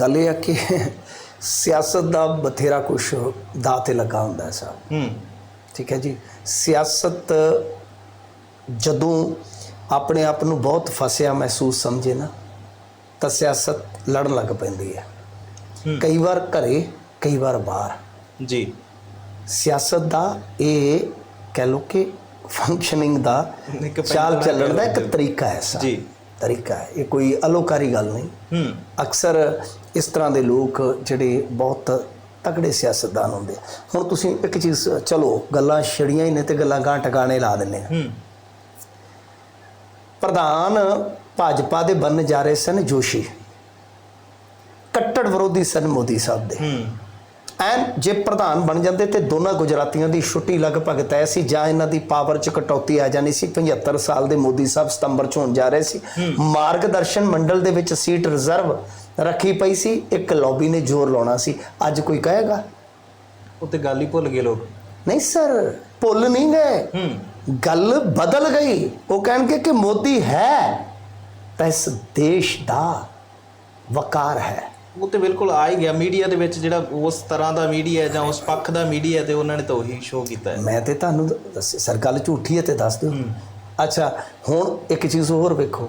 ਗੱਲ ਇਹ ਆ ਕਿ ਸਿਆਸਤ ਦਾ ਬਥੇਰਾ ਕੁਝ ਦਾਅ ਤੇ ਲੱਗਾ ਹੁੰਦਾ ਸਾਹਿਬ ਹੂੰ। ਠੀਕ ਹੈ ਜੀ। ਸਿਆਸਤ ਜਦੋਂ ਆਪਣੇ ਆਪ ਨੂੰ ਬਹੁਤ ਫਸਿਆ ਮਹਿਸੂਸ ਸਮਝੇ ਨਾ ਤਾਂ ਸਿਆਸਤ ਲੜਨ ਲੱਗ ਪੈਂਦੀ ਹੈ। ਕਈ ਵਾਰ ਘਰੇ ਕਈ ਵਾਰ ਬਾਹਰ। ਜੀ। ਸਿਆਸਤ ਦਾ ਇਹ ਕਹਿ ਲੋ ਕਿ ਫੰਕਸ਼ਨਿੰਗ ਦਾ ਚਾਲ ਚੱਲਣ ਦਾ ਇੱਕ। ਤਰੀਕਾ ਹੈ ਸਾ ਜੀ। ਤਰੀਕਾ ਹੈ। ਇਹ ਕੋਈ ਅਲੋਕਾਰੀ ਗੱਲ ਨਹੀਂ। ਹੂੰ। ਅਕਸਰ ਇਸ ਤਰ੍ਹਾਂ ਦੇ ਲੋਕ ਜਿਹੜੇ ਬਹੁਤ ਤਕੜੇ ਸਿਆਸਤਦਾਨ ਹੁੰਦੇ। ਹੁਣ ਤੁਸੀਂ ਇੱਕ ਚੀਜ਼ ਚਲੋ ਗੱਲਾਂ ਛੜੀਆਂ ਹੀ ਨੇ ਤੇ ਗੱਲਾਂ ਗਾਂ ਟਿਕਾਣੇ ਲਾ ਦਿੰਨੇ ਆ। ਪ੍ਰਧਾਨ ਭਾਜਪਾ ਦੇ ਬਣਨ ਜਾ ਰਹੇ ਸਨ ਜੋਸ਼ੀ। ਕੱਟੜ ਵਿਰੋਧੀ ਸਨ ਮੋਦੀ ਸਾਹਿਬ ਦੇ। ਹੂੰ। ਐਨ ਜੇ ਪ੍ਰਧਾਨ ਬਣ ਜਾਂਦੇ ਤੇ ਦੋਨਾਂ ਗੁਜਰਾਤੀਆਂ ਦੀ ਛੁੱਟੀ ਲਗਭਗ ਤੈਅ ਸੀ ਜਾਂ ਇਹਨਾਂ ਦੀ ਪਾਵਰ 'ਚ ਕਟੌਤੀ ਆ ਜਾਣੀ ਸੀ। 75 ਸਾਲ ਦੇ ਮੋਦੀ ਸਾਹਿਬ ਸਤੰਬਰ 'ਚ ਹੋਣ ਜਾ ਰਹੇ ਸੀ। ਮਾਰਗਦਰਸ਼ਨ ਮੰਡਲ ਦੇ ਵਿੱਚ ਸੀਟ ਰਿਜ਼ਰਵ ਰੱਖੀ ਪਈ ਸੀ। ਇੱਕ ਲੌਬੀ ਨੇ ਜ਼ੋਰ ਲਾਉਣਾ ਸੀ। ਅੱਜ ਕੋਈ ਕਹੇਗਾ? ਉੱਤੇ ਗੱਲ ਹੀ ਭੁੱਲ ਗਏ ਲੋਕ। ਨਹੀਂ ਸਰ ਭੁੱਲ ਨਹੀਂ ਗਏ। ਗੱਲ ਬਦਲ ਗਈ। ਉਹ ਕਹਿਣਗੇ ਕਿ ਮੋਦੀ ਹੈ ਤਾਂ ਇਸ ਦੇਸ਼ ਦਾ ਵਕਾਰ ਹੈ। ਉਹ ਤੇ ਬਿਲਕੁਲ ਆ ਹੀ ਗਿਆ। ਮੀਡੀਆ ਦੇ ਵਿੱਚ ਜਿਹੜਾ ਉਸ ਤਰ੍ਹਾਂ ਦਾ ਮੀਡੀਆ ਜਾਂ ਉਸ ਪੱਖ ਦਾ ਮੀਡੀਆ ਤੇ ਉਹਨਾਂ ਨੇ ਤਾਂ ਉਹੀ ਸ਼ੋਅ ਕੀਤਾ ਹੈ। ਮੈਂ ਤੇ ਤੁਹਾਨੂੰ ਦੱਸ ਸਰ ਗੱਲ ਝੂਠੀ ਹੈ ਤੇ ਦੱਸ ਦਿਓ। ਅੱਛਾ ਹੁਣ ਇੱਕ ਚੀਜ਼ ਹੋਰ ਵੇਖੋ।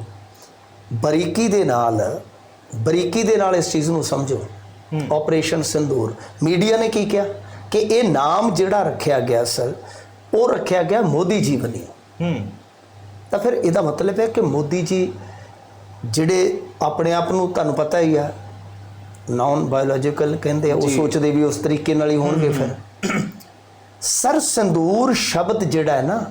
ਬਰੀਕੀ ਦੇ ਨਾਲ ਬਰੀਕੀ ਦੇ ਨਾਲ ਇਸ ਚੀਜ਼ ਨੂੰ ਸਮਝੋ। ਆਪਰੇਸ਼ਨ ਸਿੰਦੂਰ ਮੀਡੀਆ ਨੇ ਕੀ ਕਿਹਾ? ਕਿ ਇਹ ਨਾਮ ਜਿਹੜਾ ਰੱਖਿਆ ਗਿਆ ਸਰ ਉਹ ਰੱਖਿਆ ਗਿਆ ਮੋਦੀ ਜੀ ਵੱਲੋਂ। ਹੂੰ। ਤਾਂ ਫਿਰ ਇਹਦਾ ਮਤਲਬ ਹੈ ਕਿ ਮੋਦੀ ਜੀ ਜਿਹੜੇ ਆਪਣੇ ਆਪ ਨੂੰ ਤੁਹਾਨੂੰ ਪਤਾ ਹੀ ਆ ਨਾਨ ਬਾਇਓਲੋਜੀਕਲ ਕਹਿੰਦੇ ਆ ਉਹ ਸੋਚਦੇ ਵੀ ਉਸ ਤਰੀਕੇ ਨਾਲ ਹੀ ਹੋਣਗੇ ਫਿਰ। ਸਰ ਸੰਦੂਰ ਸ਼ਬਦ ਜਿਹੜਾ ਹੈ ਨਾ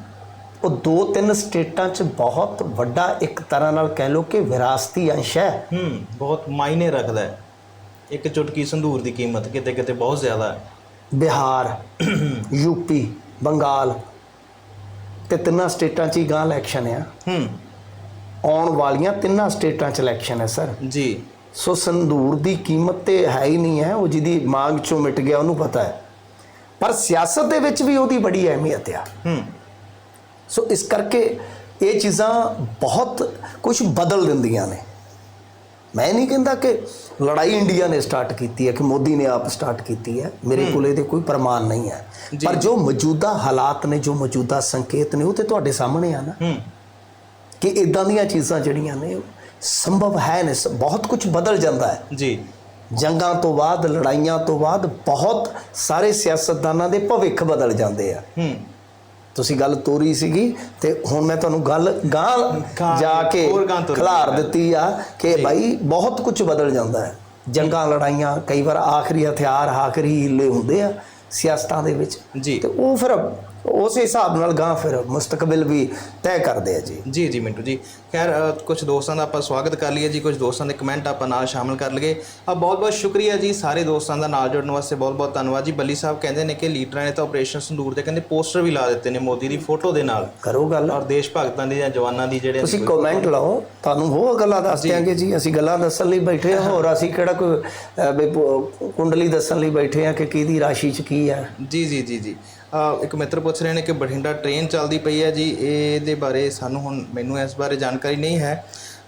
ਉਹ ਦੋ ਤਿੰਨ ਸਟੇਟਾਂ 'ਚ ਬਹੁਤ ਵੱਡਾ ਇੱਕ ਤਰ੍ਹਾਂ ਨਾਲ ਕਹਿ ਲਓ ਕਿ ਵਿਰਾਸਤੀ ਅੰਸ਼ ਹੈ। ਹੂੰ ਬਹੁਤ ਮਾਇਨੇ ਰੱਖਦਾ ਹੈ। ਇੱਕ ਚੁਟਕੀ ਸੰਧੂਰ ਦੀ ਕੀਮਤ ਕਿਤੇ ਕਿਤੇ ਬਹੁਤ ਜ਼ਿਆਦਾ ਹੈ। ਬਿਹਾਰ ਯੂਪੀ ਬੰਗਾਲ ਤੇ ਤਿੰਨਾਂ ਸਟੇਟਾਂ 'ਚ ਹੀ ਗਾਂ ਇਲੈਕਸ਼ਨ ਆ। ਹੂੰ। ਆਉਣ ਵਾਲੀਆਂ ਤਿੰਨਾਂ ਸਟੇਟਾਂ 'ਚ ਇਲੈਕਸ਼ਨ ਹੈ ਸਰ। ਜੀ। ਸੋ ਸੰਦੂਰ ਦੀ ਕੀਮਤ ਤੇ ਹੈ ਹੀ ਨਹੀਂ ਹੈ ਉਹ ਜਿਹਦੀ ਮੰਗ ਚੋਂ ਮਿਟ ਗਿਆ ਉਹਨੂੰ ਪਤਾ ਹੈ। ਪਰ ਸਿਆਸਤ ਦੇ ਵਿੱਚ ਵੀ ਉਹਦੀ ਬੜੀ ਅਹਿਮੀਅਤ ਆ। ਹੂੰ। ਸੋ ਇਸ ਕਰਕੇ ਇਹ ਚੀਜ਼ਾਂ ਬਹੁਤ ਕੁਝ ਬਦਲ ਦਿੰਦੀਆਂ ਨੇ। ਮੈਂ ਨਹੀਂ ਕਹਿੰਦਾ ਕਿ ਲੜਾਈ ਇੰਡੀਆ ਨੇ ਸਟਾਰਟ ਕੀਤੀ ਹੈ ਕਿ ਮੋਦੀ ਨੇ ਆਪ ਸਟਾਰਟ ਕੀਤੀ ਹੈ। ਮੇਰੇ ਕੋਲ ਇਹਦੇ ਕੋਈ ਪ੍ਰਮਾਣ ਨਹੀਂ ਹੈ। ਪਰ ਜੋ ਮੌਜੂਦਾ ਹਾਲਾਤ ਨੇ ਜੋ ਮੌਜੂਦਾ ਸੰਕੇਤ ਨੇ ਉਹ ਤੇ ਤੁਹਾਡੇ ਸਾਹਮਣੇ ਆ ਨਾ। ਹੂੰ। ਕਿ ਇਦਾਂ ਦੀਆਂ ਚੀਜ਼ਾਂ ਜਿਹੜੀਆਂ ਨੇ ਸੰਭਵ ਹੈ ਨੇ ਸ- ਬਹੁਤ ਕੁਝ ਬਦਲ ਜਾਂਦਾ ਹੈ। ਜੀ। ਜੰਗਾਂ ਤੋਂ ਬਾਅਦ ਲੜਾਈਆਂ ਤੋਂ ਬਾਅਦ ਬਹੁਤ ਸਾਰੇ ਸਿਆਸਤਦਾਨਾਂ ਦੇ ਭਵਿੱਖ ਬਦਲ ਜਾਂਦੇ ਆ। ਹੂੰ। ਤੁਸੀਂ ਗੱਲ ਤੋਰੀ ਸੀਗੀ ਤੇ ਹੁਣ ਮੈਂ ਤੁਹਾਨੂੰ ਗੱਲ ਗਾਂ ਜਾ ਕੇ ਖਿਲਾਰ ਦਿੱਤੀ ਆ ਕਿ ਭਾਈ ਬਹੁਤ ਕੁਝ ਬਦਲ ਜਾਂਦਾ ਹੈ। ਜੰਗਾਂ ਲੜਾਈਆਂ ਕਈ ਵਾਰ ਆਖਰੀ ਹਥਿਆਰ ਆਖਰੀ ਹੀਲੇ ਹੁੰਦੇ ਆ ਸਿਆਸਤਾਂ ਦੇ ਵਿੱਚ। ਜੀ। ਤੇ ਉਹ ਫਿਰ ਉਸੇ ਹਿਸਾਬ ਨਾਲ ਗਾਂ ਫਿਰ ਮੁਸਤਕਬਲ ਵੀ ਤੈਅ ਕਰਦੇ ਆ ਜੀ। ਜੀ ਜੀ ਮਿੰਟੂ ਜੀ। ਖੈਰ ਕੁਝ ਦੋਸਤਾਂ ਦਾ ਆਪਾਂ ਸਵਾਗਤ ਕਰ ਲਈਏ ਜੀ ਕੁਝ ਦੋਸਤਾਂ ਦੇ ਕਮੈਂਟ ਆਪਾਂ ਨਾਲ ਸ਼ਾਮਲ ਕਰ ਲਈਏ। ਆ ਬਹੁਤ ਬਹੁਤ ਸ਼ੁਕਰੀਆ ਜੀ ਸਾਰੇ ਦੋਸਤਾਂ ਦਾ ਨਾਲ ਜੁੜਨ ਵਾਸਤੇ ਬਹੁਤ ਬਹੁਤ ਧੰਨਵਾਦ ਜੀ। ਬੱਲੀ ਸਾਹਿਬ ਕਹਿੰਦੇ ਨੇ ਕਿ ਲੀਡਰਾਂ ਨੇ ਤਾਂ ਆਪਰੇਸ਼ਨ ਸੰਦੂਰ ਦੇ ਕਹਿੰਦੇ ਪੋਸਟਰ ਵੀ ਲਾ ਦਿੱਤੇ ਨੇ ਮੋਦੀ ਦੀ ਫੋਟੋ ਦੇ ਨਾਲ। ਕਰੋ ਗੱਲ। ਔਰ ਦੇਸ਼ ਭਗਤਾਂ ਦੀ ਜਾਂ ਜਵਾਨਾਂ ਦੀ ਜਿਹੜੇ ਤੁਸੀਂ ਕਮੈਂਟ ਲਾਓ ਤੁਹਾਨੂੰ ਹੋਰ ਗੱਲਾਂ ਦੱਸ ਦਿਆਂਗੇ ਜੀ। ਅਸੀਂ ਗੱਲਾਂ ਦੱਸਣ ਲਈ ਬੈਠੇ ਹਾਂ ਹੋਰ ਅਸੀਂ ਕਿਹੜਾ ਕੋਈ ਕੁੰਡਲੀ ਦੱਸਣ ਲਈ ਬੈਠੇ ਹਾਂ ਕਿ ਕਿਹਦੀ ਰਾਸ਼ੀ 'ਚ ਕੀ ਹੈ ਜੀ ਜੀ ਜੀ ਜੀ। ਇੱਕ ਮਿੱਤਰ ਪੁੱਛ ਰਹੇ ਨੇ ਕਿ ਬਠਿੰਡਾ ਟ੍ਰੇਨ ਚੱਲਦੀ ਪਈ ਹੈ ਜੀ, ਇਹਦੇ ਬਾਰੇ ਸਾਨੂੰ ਹੁਣ ਮੈਨੂੰ ਇਸ ਬਾਰੇ ਜਾਣਕਾਰੀ ਨਹੀਂ ਹੈ।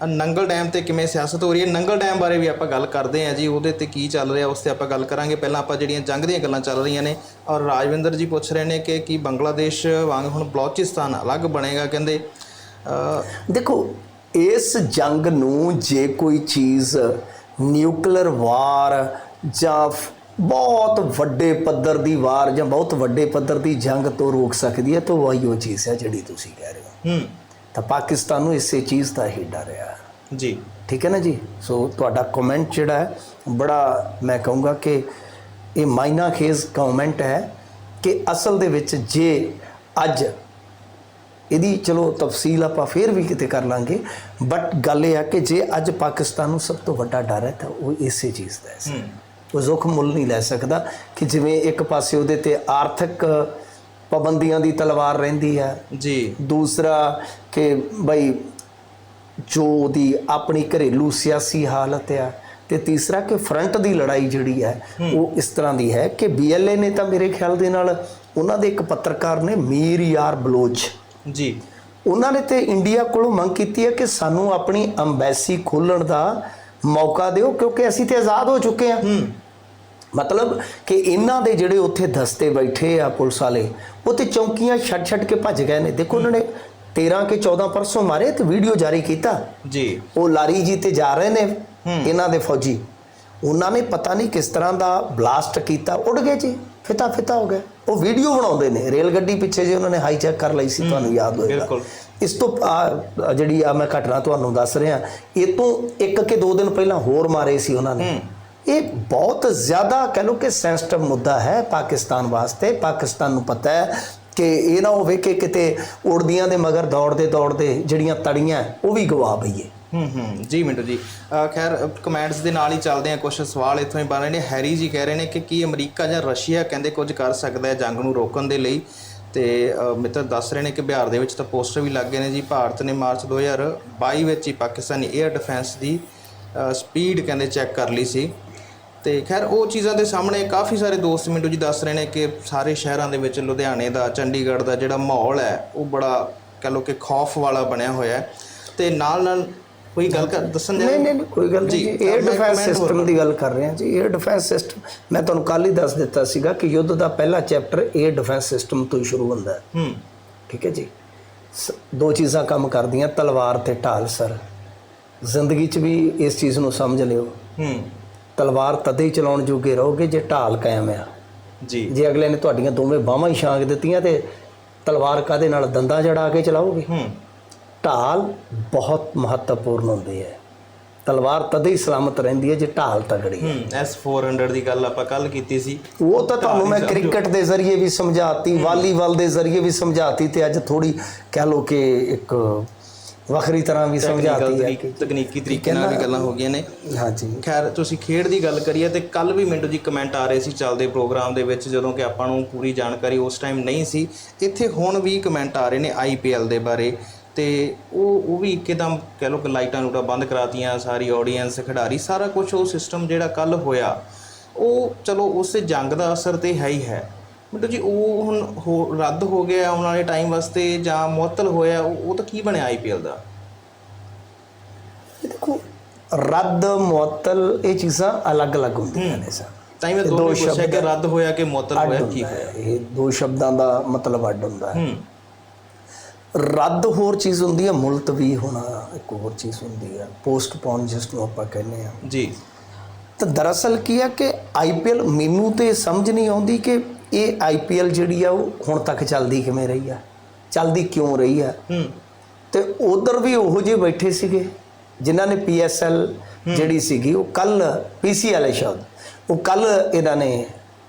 ਨੰਗਲ ਡੈਮ ਤੇ ਕਿਵੇਂ ਸਿਆਸਤ ਹੋ ਰਹੀ ਹੈ? ਨੰਗਲ ਡੈਮ ਬਾਰੇ ਵੀ ਆਪਾਂ ਗੱਲ ਕਰਦੇ ਹਾਂ ਜੀ, ਉਹਦੇ ਤੇ ਕੀ ਚੱਲ ਰਿਹਾ, ਉਸ ਤੇ ਆਪਾਂ ਗੱਲ ਕਰਾਂਗੇ। ਪਹਿਲਾਂ ਆਪਾਂ ਜਿਹੜੀਆਂ ਜੰਗ ਦੀਆਂ ਗੱਲਾਂ ਚੱਲ ਰਹੀਆਂ ਨੇ, ਔਰ ਰਾਜਵਿੰਦਰ ਜੀ ਪੁੱਛ ਰਹੇ ਨੇ ਕਿ ਕੀ ਬੰਗਲਾਦੇਸ਼ ਵਾਂਗ ਹੁਣ ਬਲੋਚਿਸਤਾਨ ਅਲੱਗ ਬਣੇਗਾ, ਕਹਿੰਦੇ। ਦੇਖੋ, ਇਸ ਜੰਗ ਨੂੰ ਜੇ ਕੋਈ ਚੀਜ਼ ਨਿਊਕਲੀਅਰ ਵਾਰ ਜਾਂ ਬਹੁਤ ਵੱਡੇ ਪੱਧਰ ਦੀ ਵਾਰ ਜਾਂ ਬਹੁਤ ਵੱਡੇ ਪੱਧਰ ਦੀ ਜੰਗ ਤੋਂ ਰੋਕ ਸਕਦੀ ਹੈ ਤਾਂ ਉਹ ਆਈ ਉਹ ਚੀਜ਼ ਹੈ ਜਿਹੜੀ ਤੁਸੀਂ ਕਹਿ ਰਹੇ ਹੋ। ਹੂੰ। ਤਾਂ ਪਾਕਿਸਤਾਨ ਨੂੰ ਇਸੇ ਚੀਜ਼ ਦਾ ਹੀ ਡਰ ਹੈ ਜੀ। ਠੀਕ ਹੈ ਨਾ ਜੀ? ਸੋ ਤੁਹਾਡਾ ਕਮੈਂਟ ਜਿਹੜਾ ਹੈ ਬੜਾ ਮੈਂ ਕਹੂੰਗਾ ਕਿ ਇਹ ਮਾਇਨਾ ਖੇਜ਼ ਕਮੈਂਟ ਹੈ ਕਿ ਅਸਲ ਦੇ ਵਿੱਚ ਜੇ ਅੱਜ ਇਹਦੀ ਚਲੋ ਤਫਸੀਲ ਆਪਾਂ ਫੇਰ ਵੀ ਕਿਤੇ ਕਰ ਲਾਂਗੇ ਬਟ ਗੱਲ ਇਹ ਹੈ ਕਿ ਜੇ ਅੱਜ ਪਾਕਿਸਤਾਨ ਨੂੰ ਸਭ ਤੋਂ ਵੱਡਾ ਡਰ ਹੈ ਤਾਂ ਉਹ ਇਸੇ ਚੀਜ਼ ਦਾ ਹੈ। ਹੂੰ। ਉਹ ਜ਼ੋਖਮ ਮੁੱਲ ਨਹੀਂ ਲੈ ਸਕਦਾ ਕਿ ਜਿਵੇਂ ਇੱਕ ਪਾਸੇ ਉਹਦੇ ਤੇ ਆਰਥਿਕ ਪਾਬੰਦੀਆਂ ਦੀ ਤਲਵਾਰ ਰਹਿੰਦੀ ਹੈ। ਜੀ। ਦੂਸਰਾ ਕਿ ਬਈ ਜੋ ਉਹਦੀ ਆਪਣੀ ਘਰੇਲੂ ਸਿਆਸੀ ਹਾਲਤ ਆ ਤੇ ਤੀਸਰਾ ਕਿ ਫਰੰਟ ਦੀ ਲੜਾਈ ਜਿਹੜੀ ਹੈ ਉਹ ਇਸ ਤਰ੍ਹਾਂ ਦੀ ਹੈ ਕਿ ਬੀਐਲਏ ਨੇ ਤਾਂ ਮੇਰੇ ਖਿਆਲ ਦੇ ਨਾਲ ਉਹਨਾਂ ਦੇ ਇੱਕ ਪੱਤਰਕਾਰ ਨੇ ਮੀਰ ਯਾਰ ਬਲੋਚ। ਜੀ। ਉਹਨਾਂ ਨੇ ਤੇ ਇੰਡੀਆ ਕੋਲੋਂ ਮੰਗ ਕੀਤੀ ਹੈ ਕਿ ਸਾਨੂੰ ਆਪਣੀ ਅੰਬੈਸੀ ਖੋਲਣ ਦਾ ਮੌਕਾ ਦਿਓ ਕਿਉਂਕਿ ਅਸੀਂ ਤੇ ਆਜ਼ਾਦ ਹੋ ਚੁੱਕੇ ਹਾਂ। ਮਤਲਬ ਕਿ ਇਹਨਾਂ ਦੇ ਜਿਹੜੇ ਉੱਥੇ ਦਸਤੇ ਬੈਠੇ ਆ ਪੁਲਿਸ ਵਾਲੇ ਉਹ ਤੇ ਚੌਂਕੀਆਂ ਛੱਡ ਛੱਡ ਕੇ ਭੱਜ ਗਏ ਨੇ। ਦੇਖੋ ਉਹਨਾਂ ਨੇ 13 ਕੇ 14 ਪਰਸੋਂ ਮਾਰੇ ਤੇ ਵੀਡੀਓ ਜਾਰੀ ਕੀਤਾ। ਜੀ। ਉਹ ਲਾਰੀ ਜੀ ਤੇ ਜਾ ਰਹੇ ਨੇ ਇਹਨਾਂ ਦੇ ਫੌਜੀ। ਉਹਨਾਂ ਨੇ ਪਤਾ ਨਹੀਂ ਕਿਸ ਤਰ੍ਹਾਂ ਦਾ ਬਲਾਸਟ ਕੀਤਾ। ਉੱਡ ਗਏ ਜੀ ਫਿਤਾ ਫਿਤਾ ਹੋ ਗਏ। ਉਹ ਵੀਡੀਓ ਬਣਾਉਂਦੇ ਨੇ। ਰੇਲ ਗੱਡੀ ਪਿੱਛੇ ਜੇ ਉਹਨਾਂ ਨੇ ਹਾਈਜੈਕ ਕਰ ਲਈ ਸੀ ਤੁਹਾਨੂੰ ਯਾਦ ਹੋਏਗਾ। ਬਿਲਕੁਲ। ਇਸ ਤੋਂ ਆ ਜਿਹੜੀ ਆ ਮੈਂ ਘਟਨਾ ਤੁਹਾਨੂੰ ਦੱਸ ਰਿਹਾ ਇਹ ਤੋਂ ਇੱਕ ਕਿ ਦੋ ਦਿਨ ਪਹਿਲਾਂ ਹੋਰ ਮਾਰੇ ਸੀ ਉਹਨਾਂ ਨੇ। ਇਹ ਬਹੁਤ ਜ਼ਿਆਦਾ ਕਹ ਲਓ ਕਿ ਸੈਂਸਿਟਿਵ ਮੁੱਦਾ ਹੈ ਪਾਕਿਸਤਾਨ ਵਾਸਤੇ। ਪਾਕਿਸਤਾਨ ਨੂੰ ਪਤਾ ਹੈ ਕਿ ਇਹ ਨਾ ਹੋਵੇ ਕਿ ਕਿਤੇ ਉੜਦੀਆਂ ਦੇ ਮਗਰ ਦੌੜਦੇ ਦੌੜਦੇ ਜਿਹੜੀਆਂ ਤੜੀਆਂ ਉਹ ਵੀ ਗਵਾ ਬਈਏ। ਹੂੰ ਹੂੰ, ਜੀ ਮਿੰਟੂ ਜੀ। ਅਹ ਖੈਰ ਕਮੈਂਟਸ ਦੇ ਨਾਲ ਹੀ ਚੱਲਦੇ ਆ ਕੁਝ ਸਵਾਲ ਇੱਥੋਂ ਹੀ ਬਣ ਰਹੇ ਨੇ। ਹੈਰੀ ਜੀ ਕਹਿ ਰਹੇ ਨੇ ਕਿ ਕੀ ਅਮਰੀਕਾ ਜਾਂ ਰਸ਼ੀਆ ਕਹਿੰਦੇ ਕੁਝ ਕਰ ਸਕਦਾ ਹੈ ਜੰਗ ਨੂੰ ਰੋਕਣ ਦੇ ਲਈ? ਤੇ ਅਹ ਮਿੱਤਰ ਦੱਸ ਰਹੇ ਨੇ ਕਿ ਬਿਹਾਰ ਦੇ ਵਿੱਚ ਤਾਂ ਪੋਸਟਰ ਵੀ ਲੱਗ ਗਏ ਨੇ ਜੀ। ਭਾਰਤ ਨੇ ਮਾਰਚ 2022 ਵਿੱਚ ਹੀ ਪਾਕਿਸਤਾਨੀ 에ਅਰ ਡਿਫੈਂਸ ਦੀ ਸਪੀਡ ਕਹਿੰਦੇ ਚੈੱਕ ਕਰ ਲਈ ਸੀ। ਤੇ ਖੈਰ, ਉਹ ਚੀਜ਼ਾਂ ਦੇ ਸਾਹਮਣੇ ਕਾਫੀ ਸਾਰੇ ਦੋਸਤ ਮਿੰਟੂ ਜੀ ਦੱਸ ਰਹੇ ਨੇ ਕਿ ਸਾਰੇ ਸ਼ਹਿਰਾਂ ਦੇ ਵਿੱਚ ਲੁਧਿਆਣੇ ਦਾ, ਚੰਡੀਗੜ੍ਹ ਦਾ ਜਿਹੜਾ ਮਾਹੌਲ ਹੈ, ਉਹ ਬੜਾ ਕਹ ਲਓ ਕਿ ਖੌਫ ਵਾਲਾ ਬਣਿਆ ਹੋਇਆ ਹੈ। ਤੇ ਨਾਲ ਨਾਲ ਕੋਈ ਗੱਲ ਕਰ ਦੱਸਣ ਦੇ ਨਹੀਂ ਨਹੀਂ ਨਹੀਂ, ਕੋਈ ਗੱਲ ਨਹੀਂ ਜੀ ਮੈਂ- ਡਿਫੈਂਸ ਸਿਸਟਮ ਦੀ ਗੱਲ ਕਰ ਰਹੇ ਹਾਂ ਜੀ 에ਅਰ ਡਿਫੈਂਸ ਸਿਸਟਮ ਮੈਂ ਤੁਹਾਨੂੰ ਕੱਲ ਹੀ ਦੱਸ ਦਿੱਤਾ ਸੀਗਾ ਕਿ ਯੁੱਧ ਦਾ ਪਹਿਲਾ ਚੈਪਟਰ ਏਅਰ ਡਿਫੈਂਸ ਸਿਸਟਮ ਤੋਂ ਸ਼ੁਰੂ ਹੁੰਦਾ ਹੈ। ਹੂੰ। ਠੀਕ ਹੈ ਜੀ। ਦੋ ਚੀਜ਼ਾਂ ਕੰਮ ਕਰਦੀਆਂ ਤਲਵਾਰ ਤੇ ਢਾਲ ਸਰ। ਜ਼ਿੰਦਗੀ 'ਚ ਵੀ ਇਸ ਚੀਜ਼ ਨੂੰ ਸਮਝ ਲਿਓ। ਹੂੰ। ਤਲਵਾਰ ਤਦੇ ਹੀ ਚਲਾਉਣ ਜੋਗੇ ਰਹੋਗੇ ਜੇ ਢਾਲ ਕਾਇਮ ਆ। ਜੀ। ਜੇ ਅਗਲੇ ਨੇ ਤੁਹਾਡੀਆਂ ਦੋਵੇਂ ਬਾਹਾਂ ਹੀ ਛਾਂਗ ਦਿੱਤੀਆਂ ਤੇ ਤਲਵਾਰ ਕਾਦੇ ਨਾਲ ਦੰਦਾਂ ਜੜਾ ਕੇ ਚਲਾਓਗੇ? ਹੂੰ। ਢਾਲ ਬਹੁਤ ਮਹੱਤਵਪੂਰਨ ਹੁੰਦੀ ਹੈ। ਤਲਵਾਰ ਤਦੇ ਹੀ ਸਲਾਮਤ ਰਹਿੰਦੀ ਹੈ ਜੇ ਢਾਲ ਤਗੜੀ ਹੈ। ਹੂੰ S400 ਦੀ ਗੱਲ ਆਪਾਂ ਕੱਲ ਕੀਤੀ ਸੀ। ਉਹ ਤਾਂ ਤੁਹਾਨੂੰ ਮੈਂ ਕ੍ਰਿਕਟ ਦੇ ਜ਼ਰੀਏ ਵੀ ਸਮਝਾਤੀ ਵਾਲੀਬਾਲ ਦੇ ਜ਼ਰੀਏ ਵੀ ਸਮਝਾਤੀ ਤੇ ਅੱਜ ਥੋੜੀ ਕਹਿ ਲੋ ਕਿ ਇੱਕ ਵੱਖਰੀ ਤਰ੍ਹਾਂ ਵੀ ਸਮਝਾਤੀ ਹੈ। ਤਕਨੀਕੀ ਤਕਨੀਕੀ ਤਰੀਕੇ ਨਾਲ ਵੀ ਗੱਲਾਂ ਹੋ ਗਈਆਂ ਨੇ। ਹਾਂਜੀ। ਖੈਰ ਤੁਸੀਂ ਖੇਡ ਦੀ ਗੱਲ ਕਰੀਏ ਤੇ ਕੱਲ ਵੀ ਮਿੰਟੂ ਜੀ ਕਮੈਂਟ ਆ ਰਹੇ ਸੀ ਚੱਲਦੇ ਪ੍ਰੋਗਰਾਮ ਦੇ ਵਿੱਚ ਜਦੋਂ ਕਿ ਆਪਾਂ ਨੂੰ ਪੂਰੀ ਜਾਣਕਾਰੀ ਉਸ ਟਾਈਮ ਨਹੀਂ ਸੀ। ਇੱਥੇ ਹੁਣ ਵੀ ਕਮੈਂਟ ਆ ਰਹੇ ਨੇ ਆਈਪੀਐਲ ਦੇ ਬਾਰੇ। ਤੇ ਉਹ ਉਹ ਵੀ ਇੱਕਦਮ ਕਹਿ ਲਓ ਕਿ ਲਾਈਟਾਂ ਲੂਟਾਂ ਬੰਦ ਕਰਾਤੀਆਂ ਸਾਰੀ ਆਡੀਅנס ਖਿਡਾਰੀ ਸਾਰਾ ਕੁਝ ਉਹ ਸਿਸਟਮ ਜਿਹੜਾ ਕੱਲ ਹੋਇਆ ਉਹ ਚਲੋ ਉਸੇ ਜੰਗ ਦਾ ਅਸਰ ਤੇ ਹੈ ਹੀ ਹੈ। ਮਿੰਟੂ ਜੀ ਉਹ ਹੁਣ ਰੱਦ ਹੋ ਗਿਆ ਆਉਣ ਵਾਲੇ ਟਾਈਮ ਵਾਸਤੇ ਜਾਂ ਮੁਅੱਤਲ ਹੋਇਆ ਉਹ ਤਾਂ ਕੀ ਬਣਿਆ ਆਈਪੀਐਲ ਦਾ? ਦੇਖੋ ਰੱਦ ਮੁਅੱਤਲ ਇਹ ਚੀਜ਼ਾਂ ਅਲੱਗ-ਅਲੱਗ ਹੁੰਦੀਆਂ ਨੇ ਸਰ। ਤਾਂ ਹੀ ਮੈਂ ਪੁੱਛਿਆ ਕਿ ਰੱਦ ਹੋਇਆ ਕਿ ਮੁਅੱਤਲ ਹੋਇਆ ਕੀ ਹੈ। ਇਹ ਦੋ ਸ਼ਬਦਾਂ ਦਾ ਮਤਲਬ ਅੱਡ ਹੁੰਦਾ ਹੈ। ਹੂੰ। ਰੱਦ ਹੋਰ ਚੀਜ਼ ਹੁੰਦੀ ਹੈ ਮੁਲਤਵੀ ਹੋਣਾ ਇੱਕ ਹੋਰ ਚੀਜ਼ ਹੁੰਦੀ ਹੈ। ਪੋਸਟਪੋਨ ਜਿਸ ਨੂੰ ਆਪਾਂ ਕਹਿੰਦੇ ਆ ਜੀ। ਤਾਂ ਦਰਅਸਲ ਕੀ ਹੈ ਕਿ ਆਈਪੀਐਲ ਮੈਨੂੰ ਤੇ ਸਮਝ ਨਹੀਂ ਆਉਂਦੀ ਕਿ ਇਹ ਆਈਪੀਐਲ ਜਿਹੜੀ ਆ ਉਹ ਹੁਣ ਤੱਕ ਚੱਲਦੀ ਕਿਵੇਂ ਰਹੀ ਆ ਚੱਲਦੀ ਕਿਉਂ ਰਹੀ ਆ। ਹੂੰ। ਤੇ ਉਧਰ ਵੀ ਉਹੋ ਜਿਹੇ ਬੈਠੇ ਸੀਗੇ ਜਿਨ੍ਹਾਂ ਨੇ ਪੀਐਸਐਲ ਜਿਹੜੀ ਸੀਗੀ ਉਹ ਕੱਲ ਪੀਸੀਐਲ ਸ਼ਬਦ ਉਹ ਕੱਲ ਇਹਨਾਂ ਨੇ